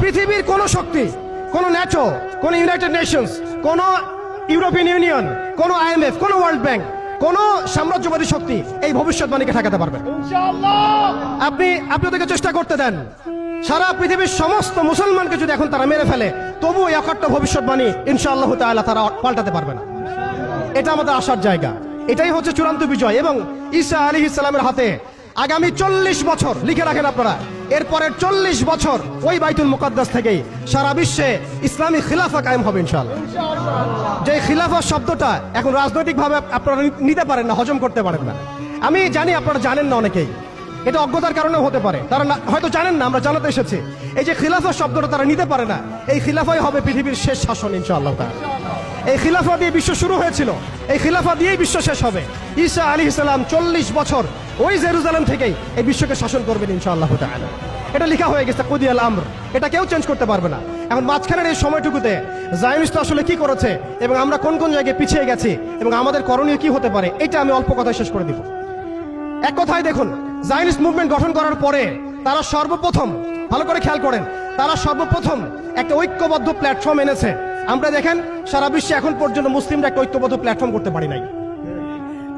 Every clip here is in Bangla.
পৃথিবীর কোন শক্তি কোন ন্যাটো কোন ইউনাইটেড নেশনস কোন ইউরোপিয়ান ইউনিয়ন কোন আইএমএফ কোন ওয়ার্ল্ড ব্যাংক কোন সাম্রাজ্যবাদী শক্তি এই ভবিষ্যৎবাণীকে ঠেকাতে পারবে আপনি আপনি ওদেরকে চেষ্টা করতে দেন। সারা পৃথিবীর সমস্ত মুসলমানকে যদি এখন তারা মেরে ফেলে তবু এই অকাট্য ভবিষ্যৎবাণী ইনশাআল্লাহ তাআলা তারা পাল্টাতে পারবে না। এটা আমাদের আসার জায়গা। এটাই হচ্ছে চূড়ান্ত বিজয় এবং ঈসা আলী ইসলামের হাতে আগামী চল্লিশ বছর, লিখে রাখেন আপনারা। এরপরের চল্লিশ বছর ওই বাইতুল মুকদ্দাস থেকেই সারা বিশ্বে ইসলামী খিলাফা কায়েম হবে ইনশাআল্লাহ। যে খিলাফা শব্দটা এখন রাজনৈতিকভাবে আপনারা নিতে পারেন না, হজম করতে পারেন না। আমি জানি আপনারা জানেন না অনেকেই। এটা অজ্ঞতার কারণে হতে পারে। তারা হয়তো জানেন না, আমরা জানাতে এসেছি। এই যে খিলাফা শব্দটা তারা নিতে পারে না, এই খিলাফাই হবে পৃথিবীর শেষ শাসন ইনশাআল্লাহ। এই খিলাফা দিয়ে বিশ্ব শুরু হয়েছিল। এই খিলাফা দিয়েই বিশ্ব শেষ হবে। ঈসা আলী ইসলাম চল্লিশ বছর ওই জেরুজালেম থেকেই এই বিশ্বকে শাসন করবেন ইনশাআল্লাহ তাআলা। এটা লেখা হয়ে গেছে কুদিয়াল আমর। এটা কেউ চেঞ্জ করতে পারবে না। এখন মাঝখানের এই সময়টুকুতে জায়নিস্ট আসলে কি করেছে এবং আমরা কোন কোন জায়গায় পিছিয়ে গেছি এবং আমাদের করণীয় কি হতে পারে, এটা আমি অল্প কথায় শেষ করে দিব। এক কথায় দেখুন জায়নিস্ট মুভমেন্ট গঠন করার পরে তারা সর্বপ্রথম, ভালো করে খেয়াল করেন, তারা সর্বপ্রথম একটা ঐক্যবদ্ধ প্ল্যাটফর্ম এনেছে। আমরা দেখেন, সারা বিশ্বে এখন পর্যন্ত মুসলিমরা একটা ঐক্যবদ্ধ প্ল্যাটফর্ম করতে পারি নাই।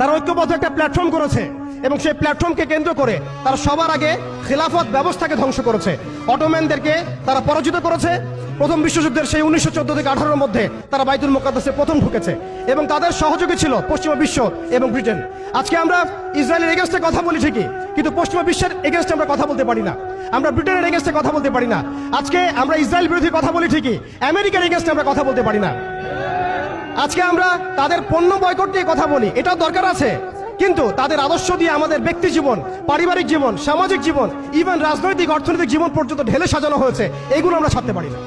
তারা ঐক্যবদ্ধ একটা প্ল্যাটফর্ম করেছে এবং সেই প্ল্যাটফর্মকে কেন্দ্র করে তারা সবার আগে খেলাফত ব্যবস্থাকে ধ্বংস করেছে। অটোম্যানদেরকে তারা পরাজিত করেছে। প্রথম বিশ্বযুদ্ধের সেই উনিশশো চোদ্দ থেকে আঠারোর মধ্যে তারা বাইতুল মোকাদ্দাসে প্রথম ঢুকেছে এবং তাদের সহযোগী ছিল পশ্চিমা বিশ্ব এবং ব্রিটেন। আজকে আমরা ইসরায়েলের এগেনস্টে কথা বলি ঠিকই, কিন্তু পশ্চিমা বিশ্বের এগেনস্টে আমরা কথা বলতে পারি না। আমরা ব্রিটেনের এগেনস্টে কথা বলতে পারি না। আজকে আমরা ইসরায়েল বিরোধী কথা বলি ঠিকই, আমেরিকার এগেনস্টে আমরা কথা বলতে পারি না। আজকে আমরা তাদের পণ্য বয়কট নিয়ে কথা বলি। এটাও দরকার আছে। কিন্তু তাদের আদর্শ দিয়ে আমাদের ব্যক্তি জীবন, পারিবারিক জীবন, সামাজিক জীবন ইভেন রাজনৈতিক, অর্থনৈতিক জীবন পর্যন্ত ঢেলে সাজানো হয়েছে। এগুলো আমরা ছাড়তে পারি না।